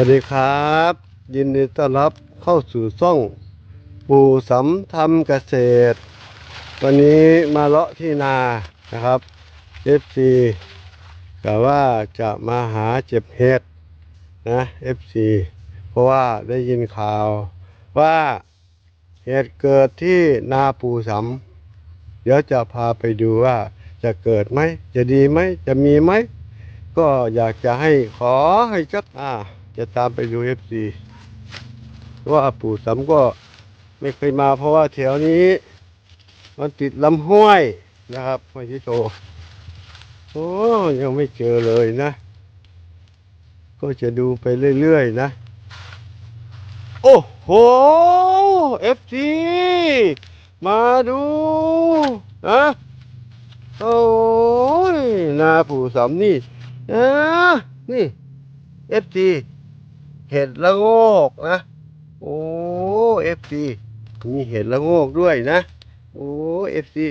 วัสดีครับ ยินดีต้อนรับเข้าสู่ซ่องปู่สำทำเกษตร วันนี้มาเลาะที่นานะครับ FC กะว่าจะมาหาเจ็บเห็ดนะ FC เพราะว่าได้ยินข่าวว่าเหตุเกิดที่นาปู่สำเดี๋ยวจะพาไปดูว่าจะเกิดไหมจะดีไหมจะมีไหมก็อยากจะให้ขอให้จักอ่า จะตามไปดูเอฟซีว่าปู่สำก็ไม่เคยมาเพราะว่าแถวนี้ มันติดลำห้วยนะครับห้วยที่โตโอ้ยังไม่เจอเลยนะ ก็จะดูไปเรื่อยๆนะ โอ้โหเอฟซีมาดูนะโอ้ยนาปู่สำนี่อ่านี่เอฟซี เห็ดละโงกนะ โอ้เอฟซีมีเห็ดละโงกด้วยนะ โอ้เอฟซี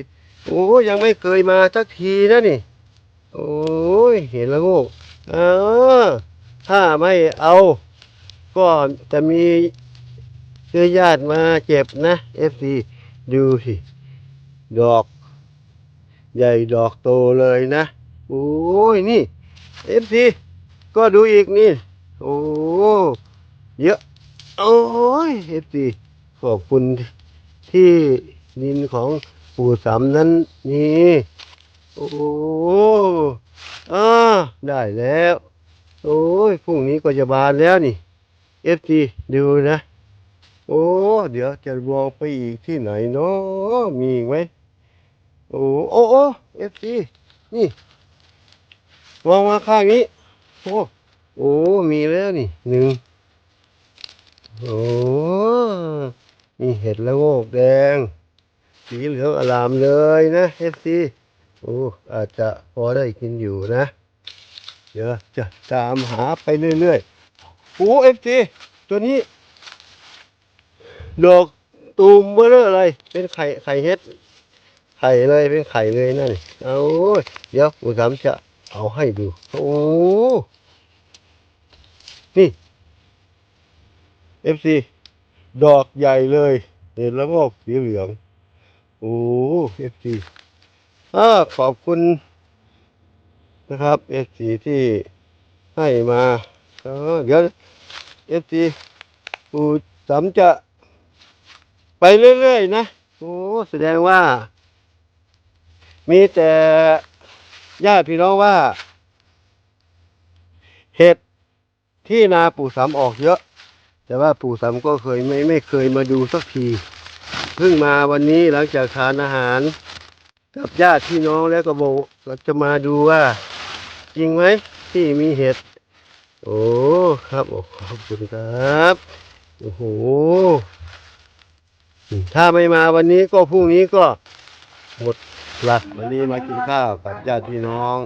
โอ้ยังไม่เคยมาสักทีนะนี่ โอ้ยเห็ดละโงกอ่าถ้าไม่เอา ก็จะมีเชื้อญาติมาเจ็บนะเอฟซีดูสิ ดอก ใหญ่ดอกโตเลยนะ โอ้ยนี่เอฟซีก็ดูอีกนี่ โอ้เยอะ โอ้ยเอฟซีขอบคุณที่ดินของปู่สามนั้นนี่โอ้อ่าได้แล้ว โอ้ยพรุ่งนี้ก็จะบานแล้วนี่เอฟซีดูนะ โอ้ เดี๋ยวจะมองไปอีกที่ไหนเนาะมีอีกไหมโอ้โอ้เอฟซีนี่มองมาข้างนี้ โอ้ โอ้ มีแล้วนี่หนึ่งโอ้มีเห็ดละโงกแดง สีเหลืองอลามเลยนะเอฟซีโอ้อาจจะพอได้กินอยู่นะ เดี๋ยวจะตามหาไปเรื่อยๆโอ้เอฟซีตัวนี้ ดอกตูมเบอร์อะไร เป็นไข่ไข่เห็ด ไข่เลยเป็นไข่เลยนั่นนี่เอาเดี๋ยวปู่สามจะเอาให้ดู โอ้ นี่เอฟซีดอกใหญ่เลยเห็นแล้วงอกสีเหลือง โอ้เอฟซีขอบคุณนะครับเอฟซีที่ให้มาเออเดี๋ยวเอฟซีปูสามจะ ไปเรื่อยๆนะ โอ้แสดงว่า มีแต่ญาติพี่น้องว่า เห็ด ที่นาปู่สามออกเยอะ แต่ว่าปู่สามก็เคยไม่ไม่เคยมาดูสักทีเพิ่งมาวันนี้หลังจากทานอาหาร กับญาติพี่น้องแล้วก็บอกก็จะมาดูว่า จริงไหมที่มีเห็ด โอ้ครับโอ้ขอบคุณครับโอ้โหถ้าไม่มาวันนี้ก็พรุ่งนี้ก็หมดหลักวันนี้มากินข้าวกับญาติพี่น้อง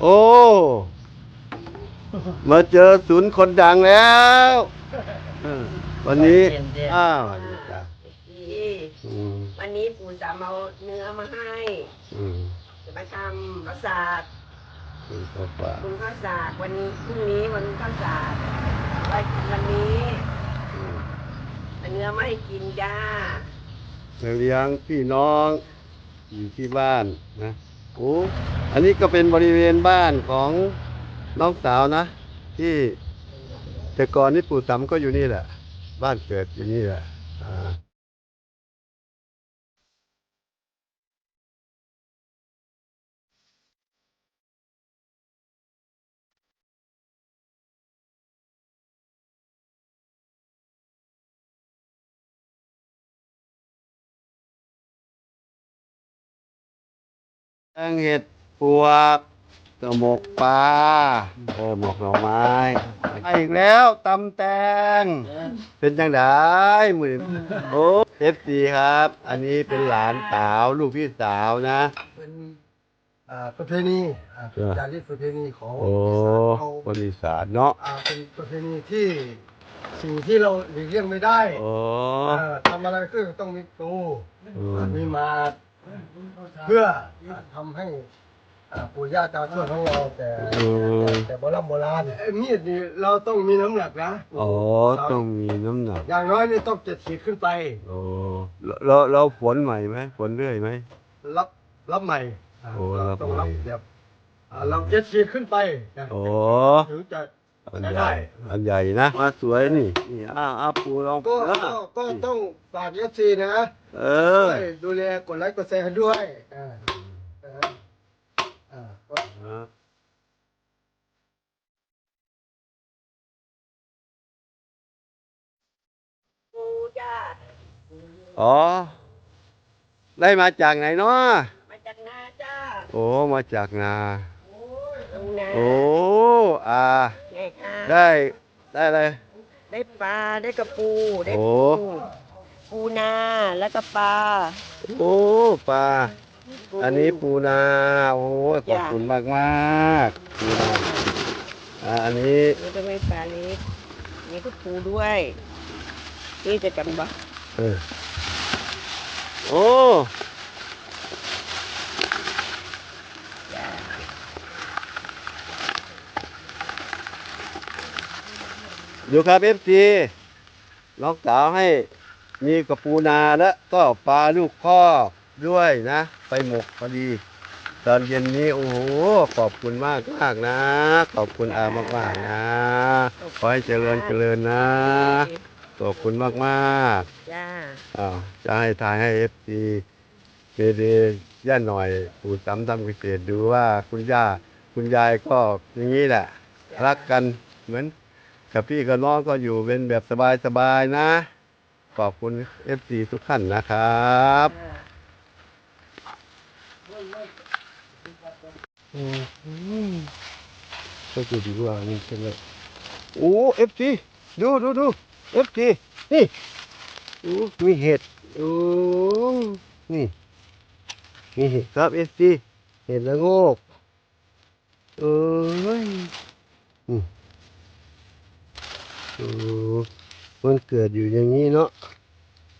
โอ้ มาเจอศูนย์คนดังแล้วเออวันนี้อ้าวนี่จ้ะดีอืมวันนี้ปู่จะเอาเนื้อมาให้ อืมจะมาทำข้าวสากอืมก็ฝากปรุงข้าวสากวันนี้พรุ่งนี้วันข้าวสากไว้กินวันนี้อืมเอาเนื้อไม่ให้กินจ้าเลี้ยงพี่น้อง อยู่ที่บ้านนะโอ้อันนี้ก็เป็นบริเวณบ้านของ น้องสาวนะ ที่แต่ก่อนนี่ปู่สำก็อยู่นี่แหละ บ้านเกิดอยู่นี่แหละแกงเห็ดปวก กระหมกปลาเออหมกหน่อไม้มาอีกแล้วตำแตง เป็นจังไดมือโอ้เอฟซีครับ อันนี้เป็นหลานสาวลูกพี่สาวนะ เป็นอ่าประเพณีอ่าเป็นเออจารีตประเพณีของโอ้อีสานเขาบริษัทเนาะอ่าเป็นประเพณีที่สิ่งที่เราหลีกเลี่ยงไม่ได้โอ้อ่าทำอะไรก็ต้องมีตูอืมมีมาเพื่อทำให้อ่า ปู่ย่าตาทวดของเราแต่อืม แต่โบราณโบราณไอ้มีดนี่เราต้องมีน้ำหนักนะอ๋อต้องมีน้ำหนักอย่างน้อยนี่ต้องเจ็ดขีดขึ้นไป โอ้เราเราฝนใหม่ไหมฝนเรื่อยไหม รับรับใหม่าโอ้รับต้องใหม่รับแบบอ่าเราเจ็ดขีดขึ้นไปนะโอ้ถึงจะ อันได้ใหญ่ อันใหญ่นะมาสวยนี่นี่อ้าวอ้าวปูลองก็เออก็ก็ต้องฝากเอฟซีนะเออ ช่วยดูแลกดไลค์กดแชร์ให้ด้วย อ๋อ ได้มาจากไหนเนาะมาจากนาจ้า โอ้ มาจากนา ตรงนาโอ้อาไงค่ะได้ ได้อะไรได้ปลา ได้กระปู ได้โอ้ปูปูนา แล้วก็ปลา โอ้ปลาปูอันนี้ปูนา โอ้ยขอบจ้ะคุณมากมากๆปูนาอ่าอันนี้นี่ก็ไม่ปลาเล็กนี่ก็ปูด้วย นี่จะกันบ่เออ โอ้จ้าดูครับเอฟซีน้องสาวให้มีกระปูนาและก็ปลาลูกข้อด้วยนะ ไปหมกพอดี ตอนเย็นนี้โอ้โหขอบคุณมากมากนะ ขอบคุณอามากมากนะ ขอให้เจริญเจริญนะ ขอบคุณมากมากๆจ้าอ้าวจะให้ทายให้เอฟซีเมเดย่าหน่อยปู่ซ้ำทำเกษตรดูว่าคุณย่าคุณยายก็อย่างนี้แหละ รักกันเหมือน กับพี่กับน้องก็อยู่เป็นแบบสบายๆนะ ขอบคุณเอฟซีทุกท่านนะครับก็จะดีกว่านี่ใช่ไหมโอ้เอฟซีดูดูดู เอฟซีนี่โอ้มีเห็ดโอ้นี่ มีเห็ดครับเอสซีเห็ดละโงกเอ้ยนี่โอ้มันเกิดอยู่อย่างนี้เนาะ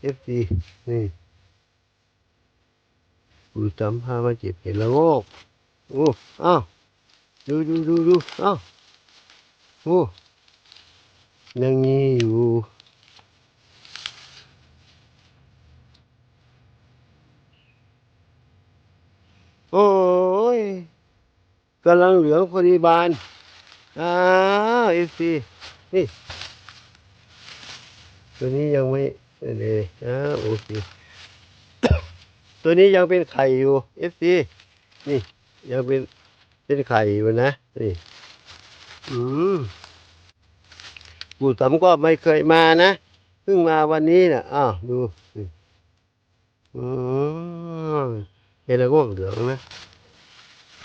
เอฟซีนี่ปูจำพามาเจ็บเห็ดละโงกโอ้อ้าวดูดูดูดูอ้าวโอ้ ยังมีอยู่ โอ้ยกำลังเหลืองพอดีบานอ้าวเอซีนี่ ตัวนี้ยังไม่เลยอ้าวโอเคตัวนี้ยังเป็นไข่อยู่เอฟซีนี่ ยังเป็นเป็นไข่อยู่นะ นี่ อืม ปู่ตำก็ไม่เคยมานะเพิ่งมาวันนี้นะอ้าวดูอืมเห็นแล้วก็เหลืองนะ